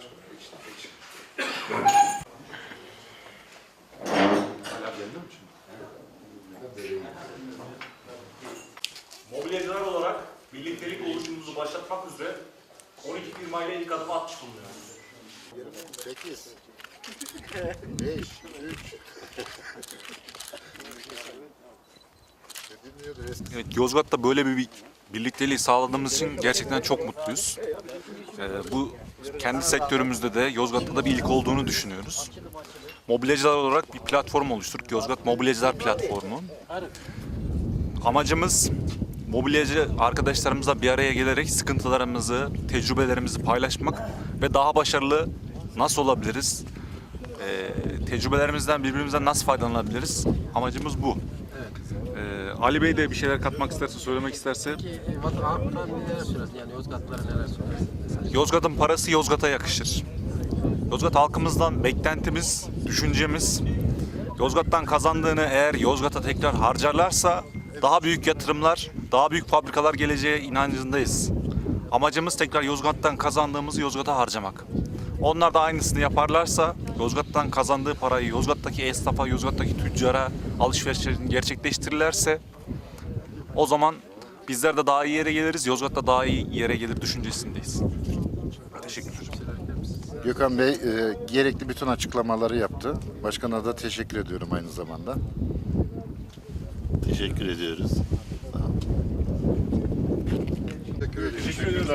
başka bir işte peki. Hala geldi mi şimdi? Mobilyacılar olarak birliktelik oluşumumuzu başlatmak üzere 12 firmayla ilk adımı atmış bulunuyoruz. 8 5 3 Dinliyordu eski. Evet, Yozgat'ta böyle bir birlikteliği sağladığımız için gerçekten çok mutluyuz. Ee, bu kendi sektörümüzde de Yozgat'ta da bir ilk olduğunu düşünüyoruz. Mobilyacılar olarak bir platform oluşturduk. Yozgat Mobilyacılar Platformu. Amacımız mobilyacı arkadaşlarımızla bir araya gelerek sıkıntılarımızı, tecrübelerimizi paylaşmak ve daha başarılı nasıl olabiliriz? Ee, tecrübelerimizden birbirimizden nasıl faydalanabiliriz? Amacımız bu. Ee, Ali Bey de bir şeyler katmak isterse, söylemek isterse. Peki e, vatan halkına neler söylersin? Yani Yozgatlılara neler söylersin? Mesela Yozgat'ın parası Yozgat'a yakışır. Yozgat halkımızdan beklentimiz, düşüncemiz, Yozgat'tan kazandığını eğer Yozgat'a tekrar harcarlarsa daha büyük yatırımlar, daha büyük fabrikalar geleceğe inancındayız. Amacımız tekrar Yozgat'tan kazandığımızı Yozgat'a harcamak. Onlar da aynısını yaparlarsa Yozgat'tan kazandığı parayı Yozgat'taki esnafa, Yozgat'taki tüccara alışverişlerini gerçekleştirirlerse o zaman bizler de daha iyi yere geliriz, Yozgat da daha iyi yere gelir düşüncesindeyiz. Teşekkür ederim. Gökhan Bey e, gerekli bütün açıklamaları yaptı. Başkana da teşekkür ediyorum aynı zamanda. Teşekkür ediyoruz. Teşekkür ediyoruz.